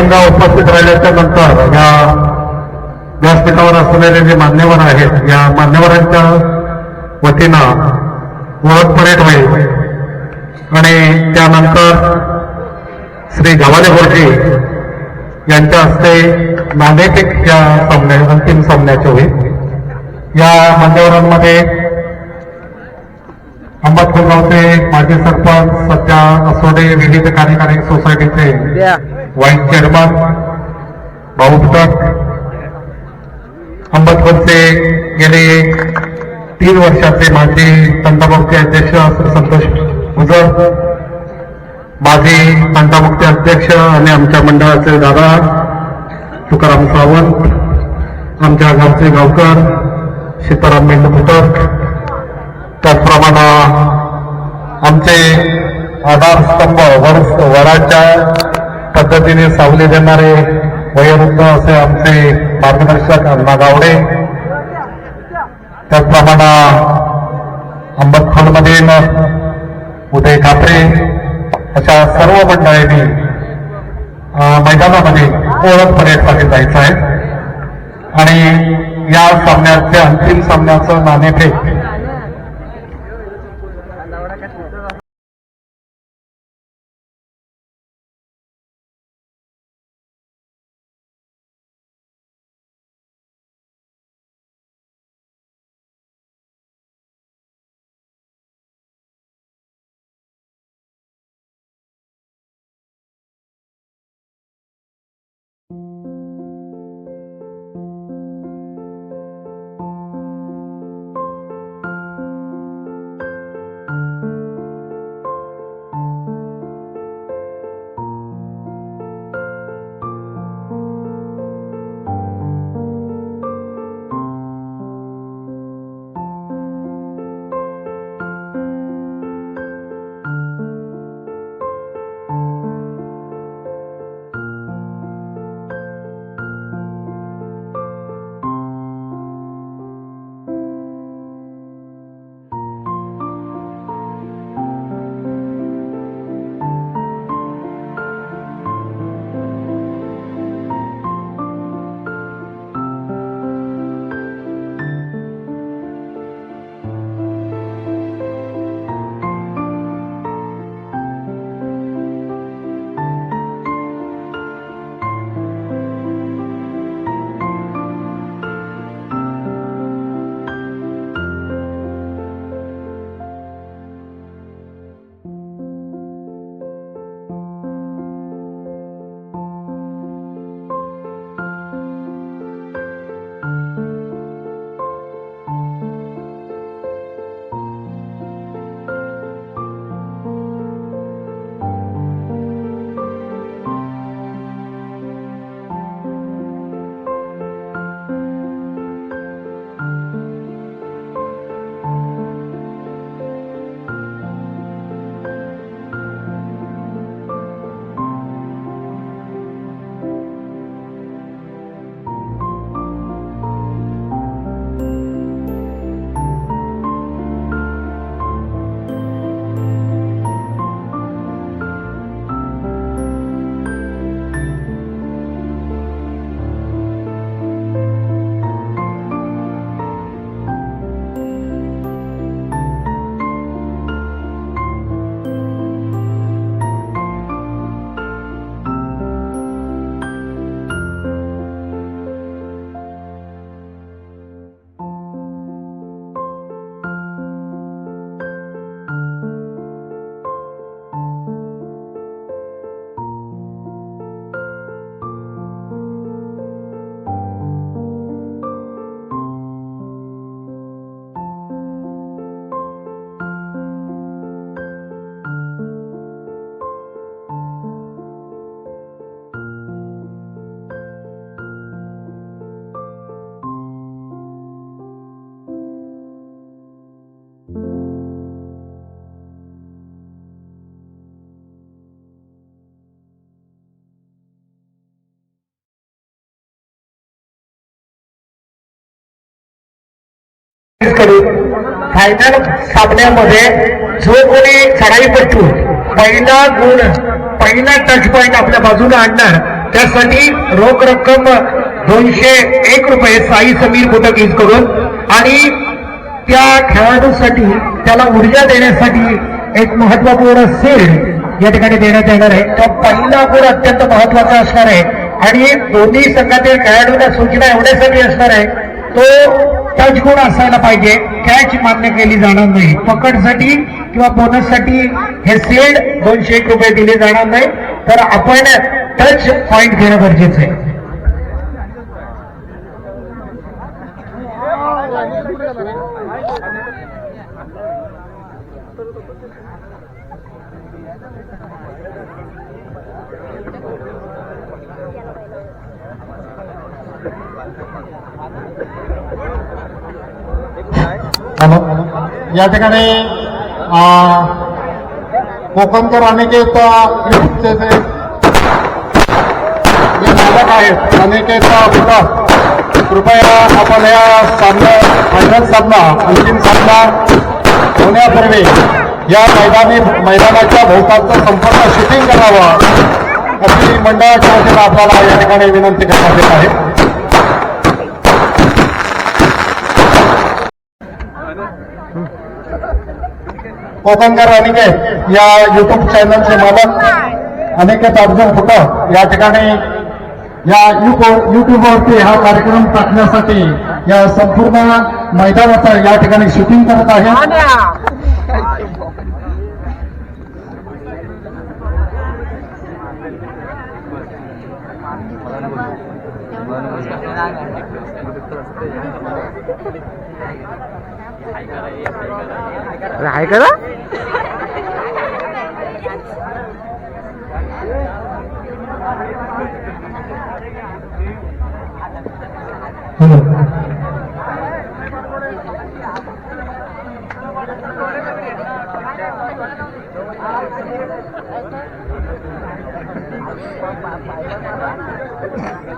प्रसंगा उपस्थित राहिल्याच्या नंतर या व्यासपीठावर असलेले जे मान्यवर आहेत या मान्यवरांच्या वतीनं ओळख परेड होईल. आणि त्यानंतर श्री गव्हाणे गोरजी यांच्या हस्ते नाणेफेक या सामन्या अंतिम सामन्याचे होईल. या मान्यवरांमध्ये अंबटपूरगावचे माजी सरपंच सध्या असोडे विविध कार्यकारी सोसायटीचे वाईस चेअरमन भाऊ भटक गेले तीन वर्षाचे माझे संतामुक्ती अध्यक्ष संतोष गुजर माझे संतामुक्ती अध्यक्ष आणि आमच्या मंडळाचे दादा तुकाराम सावंत आमच्या गावचे गावकर सीताराम मेंढ भटक त्याचप्रमाणे आमचे आधारस्तंभ वर वराच्या पद्धतीने सावली देणारे वयोवृद्ध असे आमचे मार्गदर्शक अण्णा गावडे. त्याचप्रमाणे अंबटखोडमधील उदय कापरे अशा सर्व मंडळींनी मैदानामध्ये ओळखपणे साठी जायचं आहे. आणि या सामन्याचे अंतिम सामन्याचं नाणेफेक फायनल सामन्यामध्ये जो कोणी चढाईपट्टू पहिला गुण पहिला टच पॉईंट आपल्या बाजूने आणणार. त्यासाठी रोख रक्कम दोनशे एक रुपये साई समीर इज करून आणि त्या खेळाडूसाठी त्याला ऊर्जा देण्यासाठी एक महत्त्वपूर्ण सीड या ठिकाणी देण्यात येणार आहे. तो पहिला गुण अत्यंत महत्त्वाचा असणार आहे. आणि दोन्ही संघातील खेळाडूंना सूचना एवढ्यासाठी असणार आहे तो टच गुण असायला पाहिजे. कॅच मान्य केली जाणार नाही. पकडसाठी किंवा बोनससाठी हे सेड दोनशे एक रुपये दिले जाणार नाही. तर आपण टच पॉइंट घेणं गरजेचं आहे. या ठिकाणी कोकणकर अनिकेत जे मालक आहेत अनिकेत कृपया आपण या सामना फायनल सामना अंतिम सामना होण्यापूर्वी या मैदानी मैदानाच्या भोवतालचं संपूर्ण शूटिंग करावं अशी मंडळाच्या वतीनं आपल्याला या ठिकाणी विनंती करण्यात येत आहे. कोकणकर अनिकेत या युट्यूब चॅनलचे मालक अनिकेत अर्जुन फुट या ठिकाणी या युट्यूबवरती हा कार्यक्रम टाकण्यासाठी या संपूर्ण मैदानाचं या ठिकाणी शूटिंग करत आहे. आहे का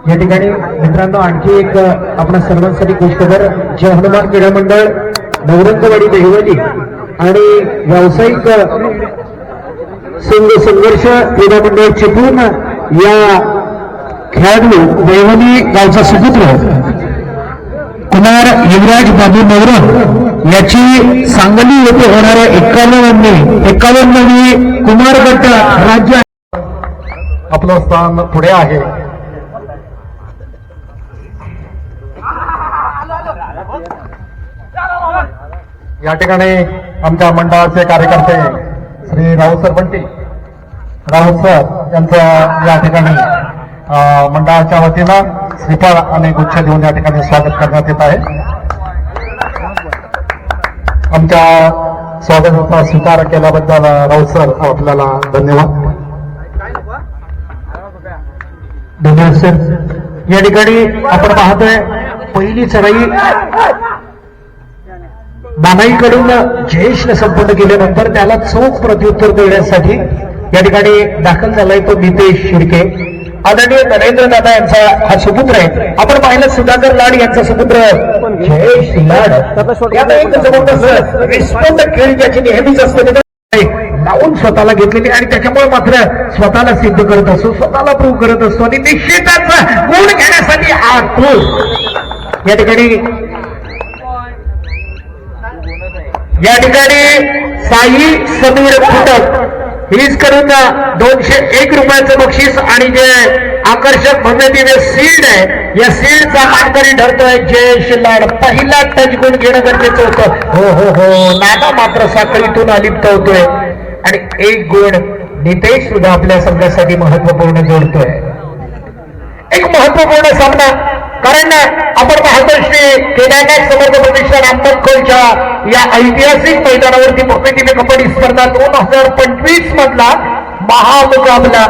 या ठिकाणी मित्रांनो आणखी एक अ, आपणा सर्वांसाठी खुशखबर जे हनुमान क्रीडा मंडळ नवरंगवाडी देहवली आणि व्यावसायिक संघ संघर्ष क्रीडा मंडळ चिपळूण या खेळाडू देहवली गावचा सुपुत्र कुमार युवराज बाबू नवरंग याची सांगली येथे होणाऱ्या एकावन्नवी एकावन्नवी कुमार गट राज्य आपलं स्थान पुढे आहे. या ठिकाणी आमच्या मंडळाचे कार्यकर्ते श्री राहुल सर बंटी राहुल सर यांचं या ठिकाणी अं, मंडळाच्या वतीनं श्रीफळ आणि गुच्छ देऊन या ठिकाणी स्वागत करण्यात येत आहे. आमच्या स्वागताचा स्वीकार केल्याबद्दल राऊत सर आपल्याला धन्यवाद. धन्यवाद सर. या ठिकाणी आपण पाहतोय पहिली चराई बानाईकडून जयेशने संपन्न केल्यानंतर त्याला चोख प्रत्युत्तर देण्यासाठी या ठिकाणी दाखल झालाय तो नितेश शिर्के. आदरणीय नरेंद्र दादा यांचा हा सुपुत्र आहे. आपण पाहिलं सुधाकर लाड यांचा सुपुत्र. जयेश लाड. यात एक जबरदस्त रिस्पॉन्ड खेळ ज्याची नेहमीच असते. लावून स्वतःला घेतलेली आणि त्याच्यामुळे मात्र स्वतःला सिद्ध करत असतो स्वतःला प्रूव्ह करत असतो आणि निश्चितच गुण घेण्यासाठी आतूर. या ठिकाणी या ठिकाणी साई समीर फुटक. हीच करून दोनशे एक रुपयाचं बक्षीस आणि जे आकर्षक भव्य दिव्य सील्ड आहे या सील्डचा मानकरी ठरतोय जयेश लाड. पहिला टच गुण घेणं गरजेचं होतं. हो हो हो. नाना मात्र साखळीतून अलिप्त होतोय. आणि एक गुण नितेश सुद्धा आपल्या संघासाठी महत्त्वपूर्ण जोडतोय. एक महत्त्वपूर्ण सामना. कारण आपण पाहतो श्री केदारनाथ समर्थ प्रतिष्ठान आंबेडकरच्या या ऐतिहासिक मैदानावरती भव्यतीने कबड्डी स्पर्धा दोन हजार पंचवीस मधला महामुकाबला.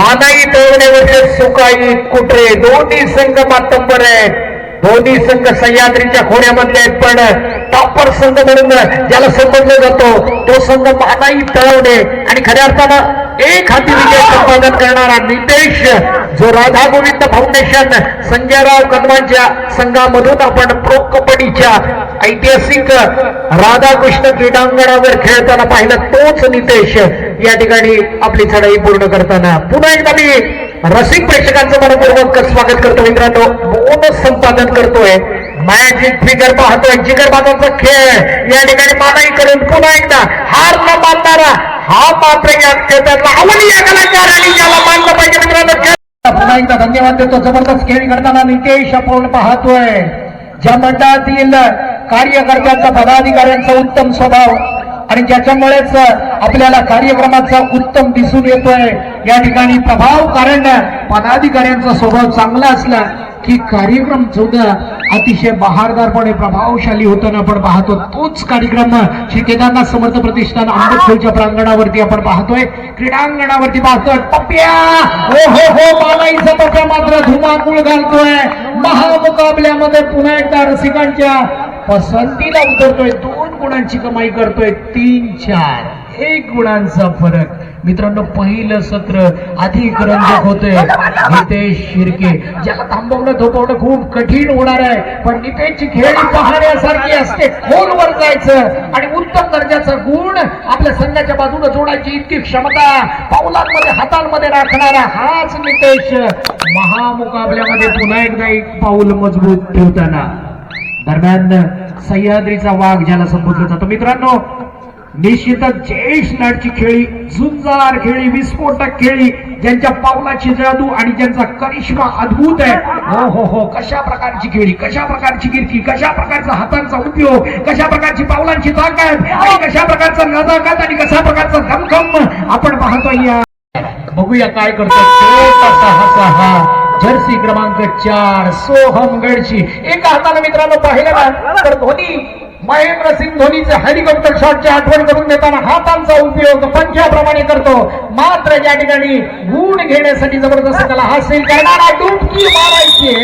मानाई तळवण्यावरचे सुकाई कुटरे दोन्ही संघ मातंबर. आहेत दोन्ही संघ सह्याद्रीच्या खोऱ्यामधले आहेत पण टॉपर संघ म्हणून ज्याला संबोधलं जातो तो संघ मानाई तळवणे आणि खऱ्या अर्थानं एक हाती विजय संपादन करणारा नितेश जो राधा गोविंद फाउंडेशन संजयराव कदमांच्या संघामधून आपण प्रो कबड्डीच्या ऐतिहासिक राधाकृष्ण क्रीडांगणावर खेळताना पाहिलं तोच नितेश या ठिकाणी आपली चढाई पूर्ण करताना. पुन्हा एकदा मी रसिक प्रेक्षकांचं मनपूर्वक स्वागत करतो मित्रांनो. बोनस संपादन करतोय. मॅजिक फिगर पाहतोय जिगरबाजांचा खेळ. या ठिकाणी मानाई करून पुन्हा एकदा हार न मानणारा हा मात्र या खेळातला अवलीय कलाकार आणि याला मानलं पाहिजे मित्रांनो. पुन्हा एकदा धन्यवाद देतो. जबरदस्त खेळ करताना नितेश आपण पाहतोय. ज्या मंडळातील कार्यकर्त्यांचा पदाधिकाऱ्यांचा उत्तम स्वभाव आणि ज्याच्यामुळेच आपल्याला कार्यक्रमाचा उत्तम दिसून येतोय या ठिकाणी प्रभाव कारण पदाधिकाऱ्यांचा स्वभाव चांगला असला की कार्यक्रम सुद्धा अतिशय बहारदारपणे प्रभावशाली होताना आपण पाहतो. तोच कार्यक्रम श्री केदारनाथ समर्थ प्रतिष्ठान आंबेडकरच्या प्रांगणावरती आपण पाहतोय. क्रीडांगणावरती पाहतोय. पप्प्या! हो हो हो मालाईचा पप्या मात्र धुमाकूळ घालतोय. महामुकाबल्यामध्ये पुन्हा एकदा रसिकांच्या पसंतीला उतरतोय. दोन गुणांची कमाई करतोय. तीन चार. एक गुणांचा फरक. मित्रांनो पहिलं सत्र अधिक रंजक होतंय. नितेश शिर्के. ज्याला थांबवणं थोपवणं खूप कठीण होणार आहे. पण नितेशची खेळी पाहण्यासारखी असते. खोलवर जायचं आणि उत्तम दर्जाचा गुण आपल्या संघाच्या बाजूने जोडायची इतकी क्षमता पावलांमध्ये हातांमध्ये राखणारा हाच नितेश. महामुकाबल्यामध्ये पुन्हा एकदा एक पाऊल मजबूत ठेवताना. दरम्यान सह्याद्रीचा वाघ ज्याला संबोधलं जातो. मित्रांनो निश्चितच जयेश नाटची खेळी झुंजार खेळी विस्फोटक खेळी ज्यांच्या पावलाची जादू आणि ज्यांचा करिश्मा अद्भुत आहे. हो हो हो कशा प्रकारची खेळी कशा प्रकारची कीर्ती कशा प्रकारचा हातांचा उपयोग कशा प्रकारची पावलांची ताकद आणि कशा प्रकारचा नजाकत आणि कशा प्रकारचा दमखम आपण पाहतोय या बघूया काय करतो छोटासा हाचा हा जर्सी क्रमांक चार सोहम गडची एका हाताला मित्रांनो पाहिलं ना तर धोनी महेंद्र सिंग धोनीचे हेलिकॉप्टर शॉटची आठवण करून देताना हातांचा उपयोग पंख्याप्रमाणे करतो. मात्र या ठिकाणी गुण घेण्यासाठी जबरदस्त त्याला हास्य करणारा डुबकी मारायची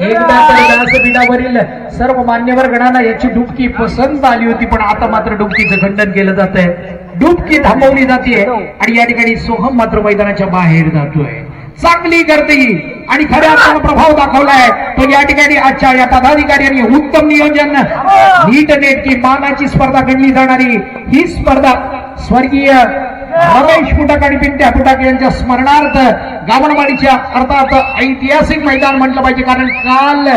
एकदा तर व्यासपीठावरील सर्व मान्यवर गणांना याची डुबकी पसंत आली होती पण आता मात्र डुबकीचं खंडन केलं जात आहे डुबकी थांबवली जाते आणि या ठिकाणी सोहम मात्र मैदानाच्या बाहेर जातोय. चांगली गर्दी आणि खऱ्या अर्थानं प्रभाव दाखवलाय. तो या ठिकाणी आजच्या या पदाधिकाऱ्यांनी उत्तम नियोजन नीट नेटकी मानाची स्पर्धा गणली जाणारी. ही स्पर्धा स्वर्गीय रमेश फुटक आणि पिंट्या फुटक यांच्या स्मरणार्थ गावणवाडीच्या अर्थात ऐतिहासिक मैदान म्हटलं पाहिजे. कारण काल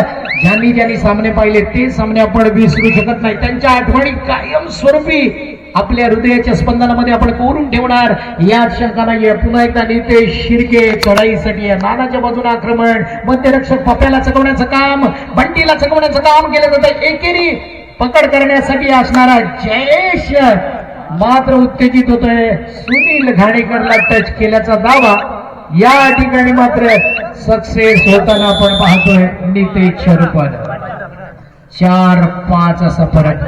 ज्यांनी ज्यांनी सामने पाहिले ते सामने आपण विसरू शकत नाही. त्यांच्या आठवणी कायम स्वरूपी आपल्या हृदयाच्या स्पंदनामध्ये आपण कोरून ठेवणार. या शंका नाहीये पुन्हा एकदा नितेश शिर्के चढाईसाठी नानाच्या बाजूने आक्रमण. मध्यरक्षक पप्याला चकवण्याचं काम बंटीला चकवण्याचं काम केलं जातं एकेरी पकड करण्यासाठी असणारा जयेश मात्र उत्तेजित होतोय. सुनील घाणेकरला टच केल्याचा दावा. या ठिकाणी मात्र सक्सेस होताना आपण पाहतोय नितेश रूपानं चार पाच असा फरक.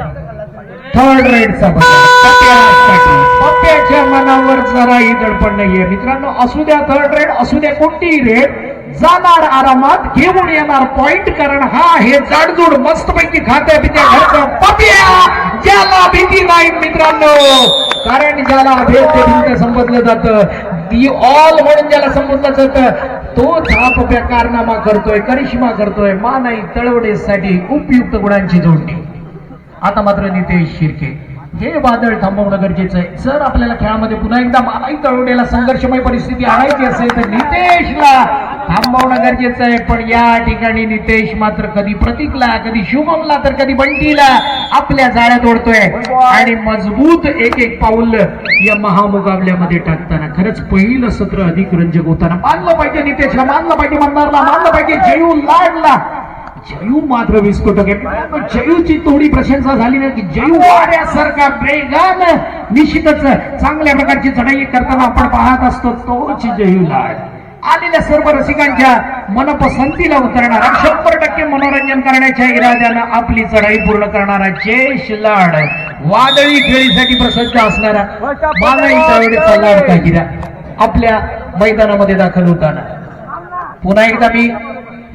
थर्ड पप्प्यासाठी. पप्प्याच्या मनावर जराही दडपण नाहीये. मित्रांनो असू द्या थर्ड रेड असू द्या कोणतीही रेड जाणार आरामात घेऊन येणार पॉइंट कारण हा हे जाडजूड मस्तपैकी खात्या पित्या घरचा पप्या. ज्याला भीती नाही मित्रांनो. कारण ज्याला भेद ते भिंत संबोधलं जातं. दी ऑल म्हणून ज्याला संबोधलं जातं तोच हा पप्या कारनामा करतोय करिश्मा करतोय मानाई तळवडेसाठी उपयुक्त गुणांची जोडणी. आता मात्र नितेश शिर्के. हे वादळ थांबवणं गरजेचं आहे. जर आपल्याला खेळामध्ये पुन्हा एकदा मानाई तळवडेला संघर्षमय परिस्थिती आणायची असेल तर नितेशला थांबवणं गरजेचं आहे. पण या ठिकाणी नितेश मात्र कधी प्रतीकला कधी शुभमला तर कधी बंटीला आपल्या जाळ्यात ओढतोय. आणि मजबूत एक एक पाऊल या महामुकाबल्यामध्ये टाकताना खरंच पहिलं सत्र अधिक रंजक होताना मानलं पाहिजे नितेशला मानलं पाहिजे मंदारला मानलं पाहिजे जयू लाडला. जयू मात्र विस्फोटक आहे. जयूची थोडी प्रशंसा झाली नाही की जयू वाऱ्यासारखा बेगान निश्चितच चांगल्या प्रकारची चढाई करताना आपण पाहत असतो तोच जयूला आलेल्या सर्व रसिकांच्या मनपसंतीला उतरणारा शंभर टक्के मनोरंजन करण्याच्या इराद्यानं आपली चढाई पूर्ण करणारा जयेश लाड. वादळी खेळीसाठी प्रसज्ज असणारा मानाई तळवडेचा लाडका आपल्या मैदानामध्ये दाखल होताना. पुन्हा एकदा मी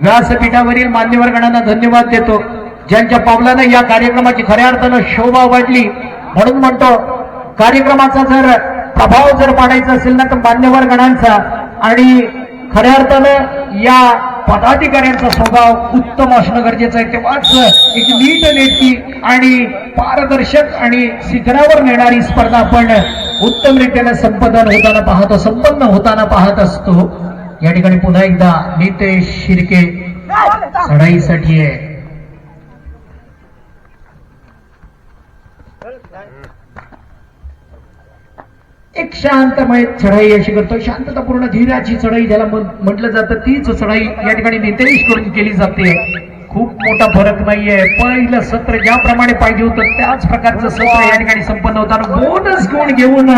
व्यासपीठावरील मान्यवर गणांना धन्यवाद देतो. ज्यांच्या पावलानं या कार्यक्रमाची खऱ्या अर्थानं शोभा वाढली. म्हणून म्हणतो कार्यक्रमाचा जर प्रभाव जर पाडायचा असेल ना तर मान्यवर गणांचा आणि खऱ्या अर्थानं या पदाधिकाऱ्यांचा स्वभाव उत्तम असणं गरजेचं आहे. तेव्हाच एक नीट नेटकी आणि पारदर्शक आणि शिखरावर नेणारी स्पर्धा आपण उत्तमरित्याने संपदन संपादन होताना पाहतो संपन्न होताना पाहत असतो. या ठिकाणी पुन्हा एकदा नितेश शिर्के चढाईसाठी आहे. एक शांतमय चढाई अशी करतो. शांततापूर्ण धीराची चढाई ज्याला म्हटलं जातं तीच चढाई या ठिकाणी नितेश करून केली जाते. खूप मोठा फरक नाहीये. पहिलं सत्र ज्याप्रमाणे पाहिजे होतं त्याच प्रकारचं सत्र या ठिकाणी संपन्न होताना बोनस गुण घेऊन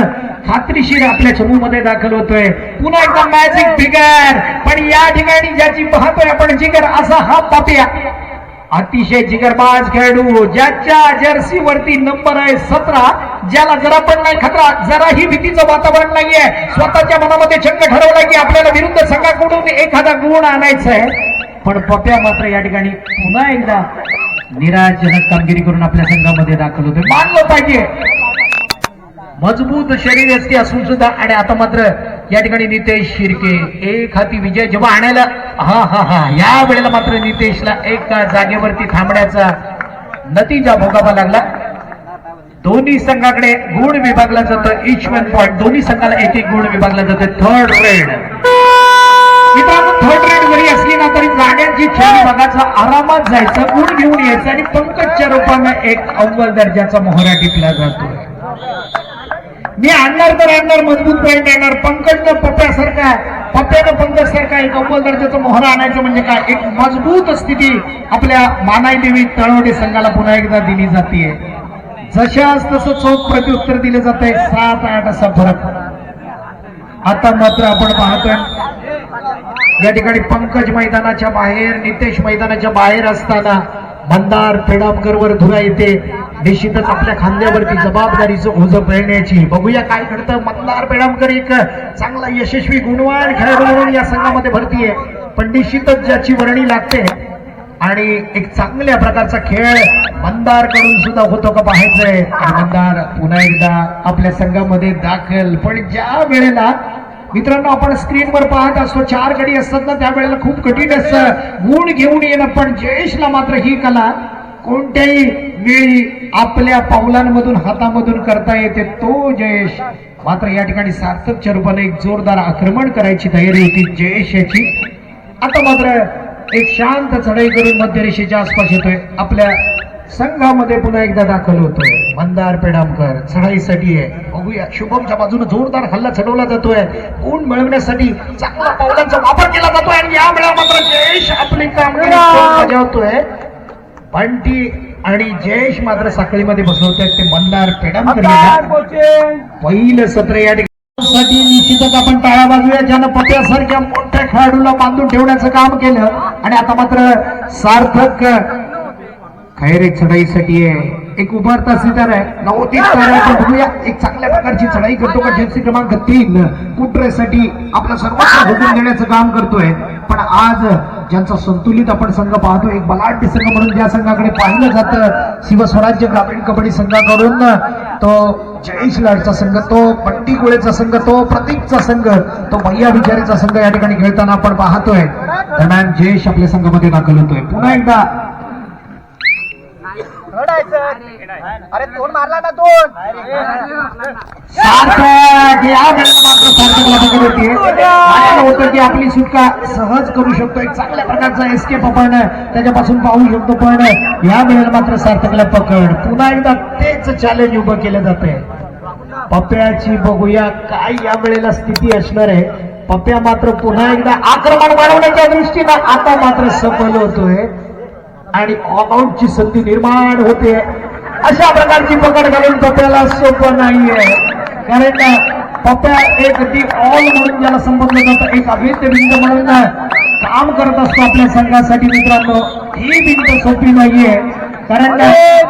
खात्रीशीर आपल्या चमूमध्ये दाखल होतोय. पुन्हा एकदा मॅजिक फिगर पण या ठिकाणी ज्याची पाहतोय आपण जिगर असा हा पापिया. अतिशय जिगरबाज खेळाडू ज्याच्या जर्सी वरती नंबर आहे सतरा ज्याला जरा पण नाही खतरा जराही भीतीचं वातावरण नाहीये. स्वतःच्या मनामध्ये चंग ठरवलाय की आपल्याला विरुद्ध संघाकडून एखादा गुण आणायचा आहे. पण पप्या मात्र या ठिकाणी पुन्हा एकदा निराशजनक कामगिरी करून आपल्या संघामध्ये दाखल होतोय. मानलं पाहिजे. मजबूत शरीर असते असून सुद्धा आणि आता मात्र या ठिकाणी नितेश शिर्के एक हाती विजय जेव्हा आणायला हा हा हा या वेळेला मात्र नितेशला एका जागेवरती थांबण्याचा नतीजा भोगावा लागला. दोन्ही संघाकडे गुण विभागला जातो इच वन पॉईंट दोन्ही संघाला एक एक गुण विभागला जातो थर्ड रेड मित्रांनो थर्ड रेड जरी असली ना तरी गाड्यांची खेळ विभागाचा आरामात जायचं गुण घेऊन यायचं आणि पंकजच्या रूपानं एक अव्वल दर्जाचा मोहरा टिपला जातो मी आणणार तर आणणार मजबूत पॉईंट आणणार पंकजनं पप्प्यासारखा पप्प्यानं पंकज सारखा एक अव्वल दर्जाचा मोहरा आणायचं म्हणजे काय? एक मजबूत स्थिती आपल्या मानाई देवी तळवडे संघाला पुन्हा एकदा दिली जाते जशाच तसं चोख प्रत्युत्तर दिलं जात आहे सात आठ असा फरक. आता मात्र आपण पाहतोय या ठिकाणी पंकज मैदानाच्या बाहेर नितेश मैदानाच्या बाहेर असताना भंडार पेडामकरवर धुरा येते. निश्चितच आपल्या खांद्यावरती जबाबदारीचं ओझ पेरण्याची बघूया काय घडतं. मंदार पेडामकर एक चांगला यशस्वी गुणवान खेळाडू म्हणून या संघामध्ये भरती आहे पण निश्चितच ज्याची वर्णी लागते आणि एक चांगल्या प्रकारचा खेळ मंदारकडून सुद्धा होतो का पाहायचंय. मंदार पुन्हा एकदा आपल्या संघामध्ये दाखल. पण ज्या वेळेला मित्रांनो आपण स्क्रीनवर पाहत असतो चार गडी असतात ना त्यावेळेला खूप कठीण असतं. गुण घेऊन येणं पण जयेशला मात्र ही कला कोणत्याही वेळी आपल्या पावलांमधून हातामधून करता येते तो जयेश. मात्र या ठिकाणी सार्थक रूपाने एक जोरदार आक्रमण करायची तयारी होती जयेश याची. आता मात्र एक शांत चढाई करून मध्य रेषेच्या आसपास येतोय. आपल्या संघामध्ये पुन्हा एकदा दाखल होतोय. मंदार पेडामकर चढाईसाठी आहे. बघूया शुभमच्या बाजूने जोरदार हल्ला चढवला जातोय. गुण मिळवण्यासाठी चांगला पावलांचा वापर केला जातोय. आणि या वेळा मात्र जयेश आपली कामगिरी बजावतोय. ती आणि जयेश मात्र साखळीमध्ये बसवतोय ते मंदार पेडामकर पहिलं सत्र या ठिकाणी. निश्चितच आपण टाळ्या वाजूया ज्यानं पत्यासारख्या मोठ्या खेळाडूला बांधून ठेवण्याचं काम केलं. आणि आता मात्र सार्थक खैरे चढाईसाठी आहे. एक उभारता सितार आहे. नवोदित बघूया. एक चांगल्या प्रकारची चढाई करतो का? जर्सी क्रमांक तीन. कुट्रेसाठी आपलं सर्वस्व झोकून देण्याचं काम करतोय. पण आज ज्यांचा संतुलित आपण संघ पाहतो एक बलाढ्य संघ म्हणून ज्या संघाकडे पाहिलं जातं शिवस्वराज्य ग्रामीण कबड्डी संघाकडून तो जयेश लाडचा संघ तो बंटी गोळेचा संघ तो प्रतीकचा संघ तो भैया विचारीचा संघ या ठिकाणी खेळताना आपण पाहतोय. दरम्यान जयेश आपल्या संघामध्ये दाखल होतोय. पुन्हा एकदा अरे दोन मारला ना दोन होती होतं की आपली सुटका सहज करू शकतो. एक चांगल्या प्रकारचा एस्केप आपण त्याच्यापासून पाहू शकतो. पण या वेळेला मात्र सार्थकला पकड. पुन्हा एकदा तेच चॅलेंज उभं केलं जात आहे. पप्प्याची बघूया काय या वेळेला स्थिती असणार आहे. पप्प्या मात्र पुन्हा एकदा आक्रमण वाढवण्याच्या दृष्टीनं आता मात्र सफल होतोय. आणि ऑलआउटची संधी निर्माण होते. अशा प्रकारची पकड घालून पप्याला सोपं नाहीये. कारण पप्या एक दी ऑल म्हणून ज्याला संबोधलं जातं एक अभेद्य बिंद म्हणून काम करत असतो आपल्या संघासाठी मित्रांनो. ही बिंद सोपी नाहीये. कारण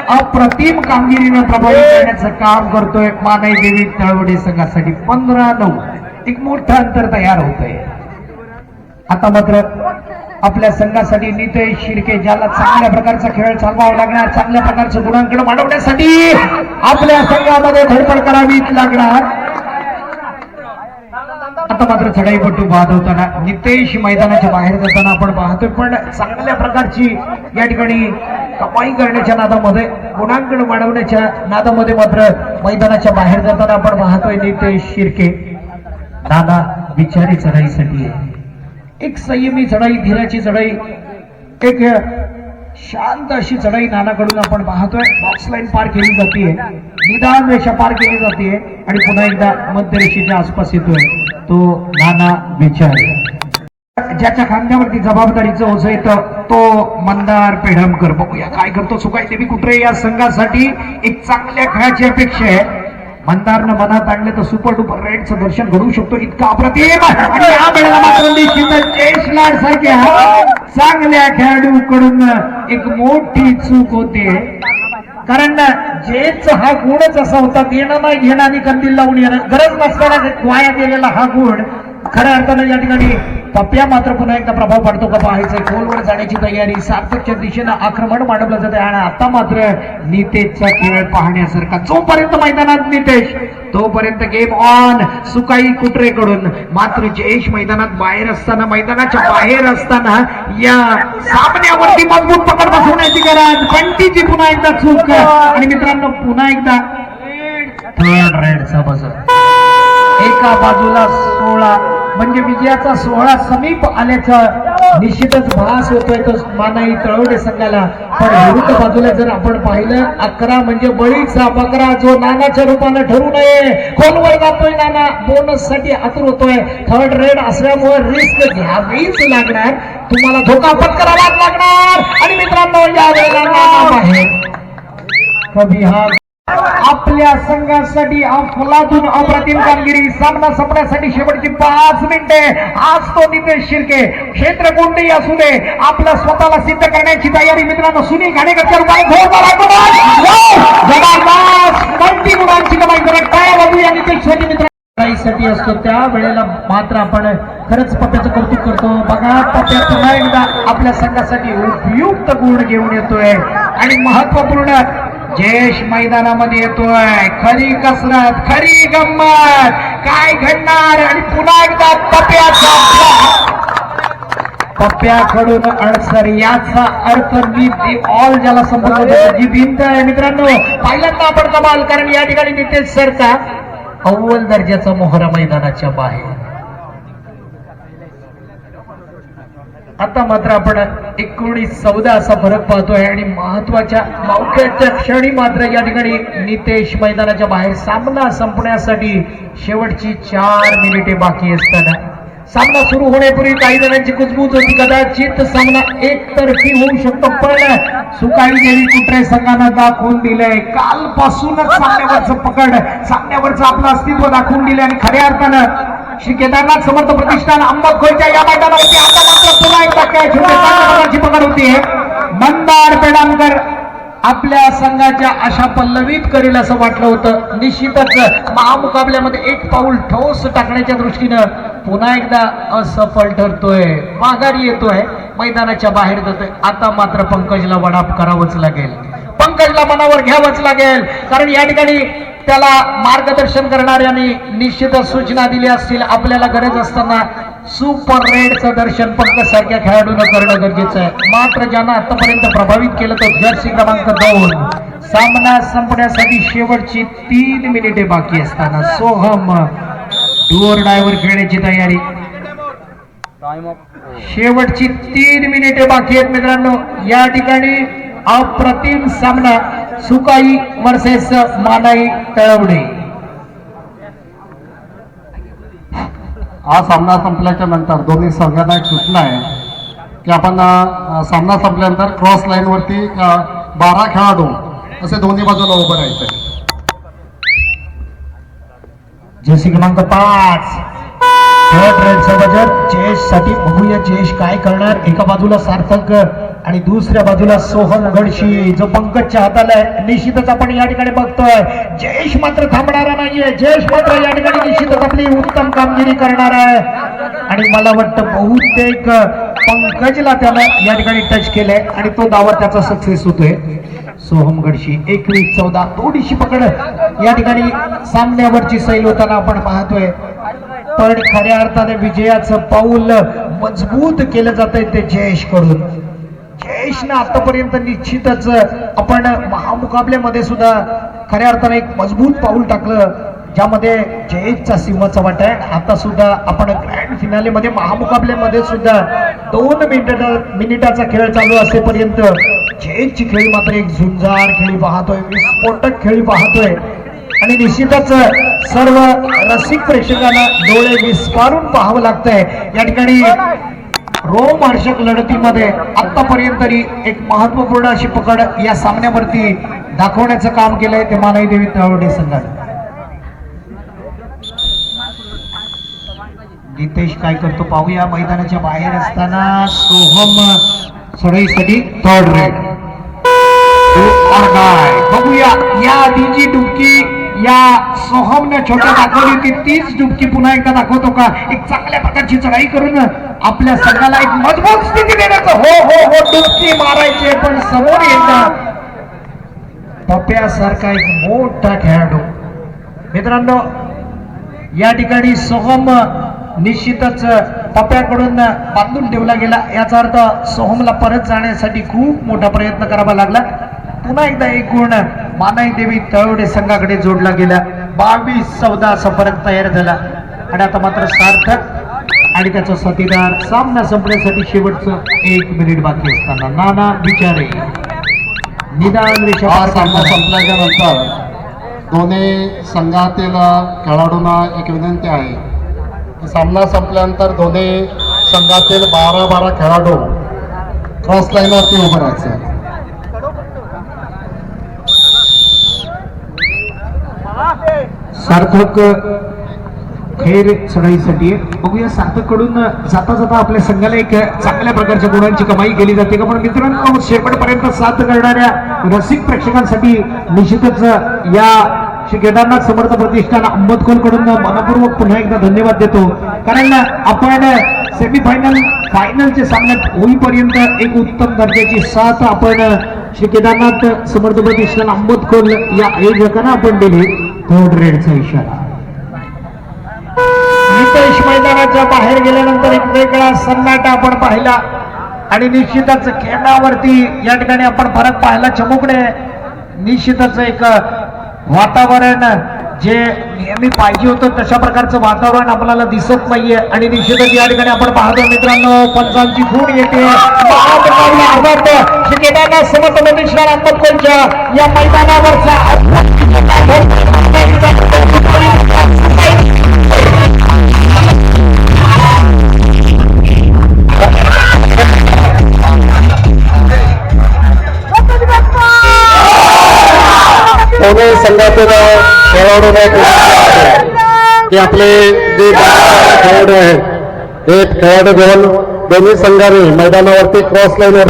अप्रतिम कामगिरीनं प्रभावित करण्याचं काम करतोय मानाई देवी तळवडे संघासाठी. पंधरा नऊ. एक मोठं अंतर तयार होतंय. आता मात्र आपल्या संघासाठी नितेश शिर्के ज्याला चांगल्या प्रकारचा खेळ चालवावा लागणार चांगल्या प्रकारचं गुणांकन वाढवण्यासाठी आपल्या संघामध्ये धडपड करावी लागणार. आता मात्र चढाईपट्टू बाद होताना नितेश मैदानाच्या बाहेर जाताना आपण पाहतोय पण चांगल्या प्रकारची या ठिकाणी कमाई करण्याच्या नादामध्ये गुणांकन वाढवण्याच्या नादामध्ये मात्र मैदानाच्या बाहेर जाताना आपण पाहतोय नितेश शिर्के. दादा बिचारी चढाईसाठी आहे. एक संयमी चढाई धीराची चढाई एक शांत अशी चढाई नानाकडून आपण पाहतोय. बॉक्स लाईन पार केली जाते निदान रेषा पार केली जाते आणि पुन्हा एकदा मध्यरेषेच्या आसपास येतोय तो नाना विचार ज्याच्या खांद्यावरती जबाबदारीचं ओझं येतं तो मंदार पेढमकर. बघूया काय करतो सुकाय देवी कुठे या संघासाठी? एक चांगल्या खेळाची अपेक्षा आहे. मंदारनं मनात आणलं तर सुपर डुपर रेडचं दर्शन घडवू शकतो. इतका अप्रतिम आणि या वेळेला मात्र निश्चितच जयेश लाड सारख्या चांगल्या खेळाडूकडून एक मोठी चूक होते. कारण जेच हा गुणच असा होता देणं नाही घेणं आणि कंदील लावून येणं. गरज नसताना वाया गेलेला हा गुण. खऱ्या अर्थानं या ठिकाणी पप्प्या मात्र पुन्हा एकदा प्रभाव पडतो का पाहायचं खोलवर जाण्याची तयारी सार्थकच्या दिशेनं आक्रमण मांडवलं जाते आणि आता मात्र नितेशचा खेळ पाहण्यासारखा. जोपर्यंत मैदानात नितेश तोपर्यंत गेम ऑन सुकाई कुटरेकडून मात्र जयेश मैदानात बाहेर असताना मैदानाच्या बाहेर असताना या सामन्यावरती मजबूत पकड बसवण्याची गरज. पंटीची पुन्हा एकदा चूक. आणि मित्रांनो पुन्हा एकदा थर्ड रेडचा बजर एका बाजूला सोळा म्हणजे विजयाचा सोहळा समीप आल्याचा निश्चितच भास होतोय तो मानाई तळवडे संघाला. पण विरुद्ध बाजूला जर आपण पाहिलं अकरा म्हणजे बळीचा बकरा जो नानाच्या रूपानं ठरू नये. खोलवर जातोय नाना? बोनससाठी आतुर होतोय. थर्ड रेड असल्यामुळे रिस्क घ्यावीच लागणार. तुम्हाला धोका पत्करावाच लागणार. आणि मित्रांनो या वेळेला कभी हा आपल्या संघासाठी अफलातून अप्रतिम कामगिरी सामना संपण्यासाठी शेवटची पाच मिनिटे. आज तो नितेश शिर्के क्षेत्र कोणतेही असू दे आपल्या स्वतःला सिद्ध करण्याची तयारी मित्रांनो सुनील घाणेकरच्या रुपये मल्टी गुणांची कमाई करत काय बाबू या नितेशसाठी मित्रसाठी असतो त्या वेळेला मात्र आपण खरंच पप्याचं कौतुक करतो. बघा पप्या पुन्हा एकदा आपल्या संघासाठी उपयुक्त गुण घेऊन येतोय. आणि महत्त्वपूर्ण जयेश मैदानामध्ये येतोय. खरी कसरत खरी गंमत. काय घडणार? आणि पुन्हा एकदा पप्प्याचा पप्प्याकडून अडसर याचा अर्थ मी ऑल ज्याला संबोधत होतो, जी भिंत आहे. मित्रांनो पहिल्यांदा आपण कमाल कारण या ठिकाणी नितेश सरचा अव्वल दर्जाचा मोहरा मैदानाच्या बाहेर. आता मात्र आपण एकोणीस चौदा असा फरक पाहतोय आणि महत्त्वाच्या मौक्याच्या क्षणी मात्र या ठिकाणी नितेश मैदानाच्या बाहेर सामना संपण्यासाठी शेवटची चार मिनिटे बाकी असताना. सामना सुरू होण्यापूर्वी काही जणांची कुजबूज होती. कदाचित सामना एकतर्फी होऊ शकतो पण सुकाई देवी कुठे संघानं दाखवून दिलंय. कालपासूनच सामन्यावरचं पकड सामन्यावरचं आपलं अस्तित्व दाखवून दिलंय आणि खऱ्या अर्थानं श्री केदारनाथ समर्थ प्रतिष्ठान अंबाखोलच्या या मैदानावरती आता मात्र पुन्हा एकदा काय पकड होती मंदार पेडामकर आपल्या संघाच्या अशा पल्लवीत करेल असं वाटलं होतं. निश्चितच महामुकाबल्यामध्ये एक पाऊल ठोस टाकण्याच्या दृष्टीनं पुन्हा एकदा असफल ठरतोय. माघारी येतोय. मैदानाच्या बाहेर जातोय. आता मात्र पंकजला वडाप करावंच लागेल. पंकजला मनावर घ्यावंच लागेल. कारण या ठिकाणी त्याला मार्गदर्शन करणाऱ्यांनी निश्चितच सूचना दिल्या असतील आपल्याला गरज असताना सुपर रेडचं दर्शन पंकज सारख्या खेळाडूंना करणं गरजेचं आहे. मात्र ज्यांना आतापर्यंत प्रभावित केलं तो जर्सी क्रमांक दोन. सामना संपण्यासाठी शेवटची तीन मिनिटे बाकी असताना सोहम डुअर डायव्हर खेळण्याची तयारी. शेवटची तीन मिनिटे बाकी आहेत मित्रांनो. या ठिकाणी अप्रतिम सामना सुकाई वर्सेस मानाई तळवडे हा सामना संपल्याच्या नंतर दोन्ही संघांना एक सूचना आहे की आपण सामना संपल्यानंतर क्रॉस लाईनवरती बारा खेळाडू असे दोन्ही बाजूला उभं राहायचे. जर्सी क्रमांक पाच. थर्ड जयेशसाठी बघूया जयेश काय करणार. एका बाजूला सार्थक आणि दुसऱ्या बाजूला सोहम गडशी जो पंकजच्या हाताला आहे निश्चितच आपण या ठिकाणी बघतोय. जयेश मात्र थांबणारा नाहीये. जयेश मात्र या ठिकाणी निश्चितच आपली उत्तम कामगिरी करणार आहे. आणि मला वाटतं बहुतेक पंकजला त्याला या ठिकाणी टच केलंय आणि तो दावा त्याचा सक्सेस होतोय. सोहम गडशी एकवीस चौदा थोडीशी पकड. या ठिकाणी सामन्यावरची सैल होताना आपण पाहतोय. पण खऱ्या अर्थाने विजयाचं पाऊल मजबूत केलं जात आहे ते जयेशकडून जयेशनं आतापर्यंत निश्चितच आपण महामुकाबल्यामध्ये सुद्धा खऱ्या अर्थाने एक मजबूत पाऊल टाकलं ज्यामध्ये जयेशचा सिंहाचा वाटा आहे. आता सुद्धा आपण ग्रँड फिनालेमध्ये महामुकाबल्यामध्ये सुद्धा दोन मिनिटा मिनिटाचा खेळ चालू असेपर्यंत जयेशची खेळी मात्र एक झुंजार खेळी पाहतोय विस्फोटक खेळी पाहतोय. आणि निश्चितच सर्व रसिक प्रेक्षकांना डोळे विस्पारून पाहावं लागतंय. या ठिकाणी रोमहर्षक लढतीमध्ये आतापर्यंत तरी एक महत्त्वपूर्ण अशी पकड या सामन्यावरती दाखवण्याचं काम केलंय ते मानवी देवी तळवडे संघाने नितेश काय करतो पाहूया. मैदानाच्या बाहेर असताना सोहम सडईसाठी थर्ड रेड बघूया या आधीची डुबकी या सोहमने छोट्या दाखवली होती तीच डुबकी पुन्हा एकदा दाखवतो का? एक चांगल्या प्रकारची चढाई करून आपल्या संघाला एक मजबूत स्थिती देण्याचं हो हो हो डुबकी मारायची पण समोर एकदा पप्यासारखा एक मोठा खेळाडू. मित्रांनो या ठिकाणी सोहम निश्चितच पप्याकडून बांधून ठेवला गेला. याचा अर्थ सोहमला परत जाण्यासाठी खूप मोठा प्रयत्न करावा लागला. पुन्हा एकदा एक गुण मानाई देवी तळवडे संघाकडे जोडला गेला. बावीस चौदा असा फरक तयार झाला. आणि आता मात्र सार्थक आणि त्याचा साथीदार सामना संपण्यासाठी शेवटचं एक मिनिट बाकी असताना नाना विचारे निदान हा सामना. संपल्याच्या नंतर दोन्ही संघातील खेळाडूंना एक विनंती आहे की सामना संपल्यानंतर दोन्ही संघातील बारा बारा खेळाडू क्रॉस लाईनवरती उभं राहायचं. सार्थक खैर चढाईसाठी बघूया सार्थककडून जाता जाता आपल्या संघाला एक चांगल्या प्रकारच्या गुणांची कमाई केली जाते का? पण मित्रांनो शेवटपर्यंत साथ करणाऱ्या रसिक प्रेक्षकांसाठी निश्चितच या श्री केदारनाथ समर्थ प्रतिष्ठान अंबतकोलकडून मनपूर्वक पुन्हा एकदा धन्यवाद देतो. कारण आपण सेमीफायनल फायनलचे सामन्यात होईपर्यंत एक उत्तम दर्जाची साथ आपण श्री केदारनाथ समर्थ प्रतिष्ठान अंबतकोल या आयोजकांना आपण दिली. कोड रेडचा इशारा. नितेश मैदानाच्या बाहेर गेल्यानंतर एक वेगळा सन्नाटा आपण पाहिला. आणि निश्चितच खेळावरती या ठिकाणी आपण फरक पाहायला चमुकडे निश्चितच एक वातावरण जे नेहमी पाहिजे होतं तशा प्रकारचं वातावरण आपल्याला दिसत नाहीये. आणि निश्चितच या ठिकाणी आपण पाहतो मित्रांनो पंचांची खूण येते. महामुकाबला अर्थात श्री केदारनाथ समर्थ या मैदानावरचा दोन्ही संघातून खेळाडूंना आहे की आपले जे खेळाडू आहेत ते खेळाडू घेऊन दोन्ही संघाने मैदानावरती क्रॉस लाईनवर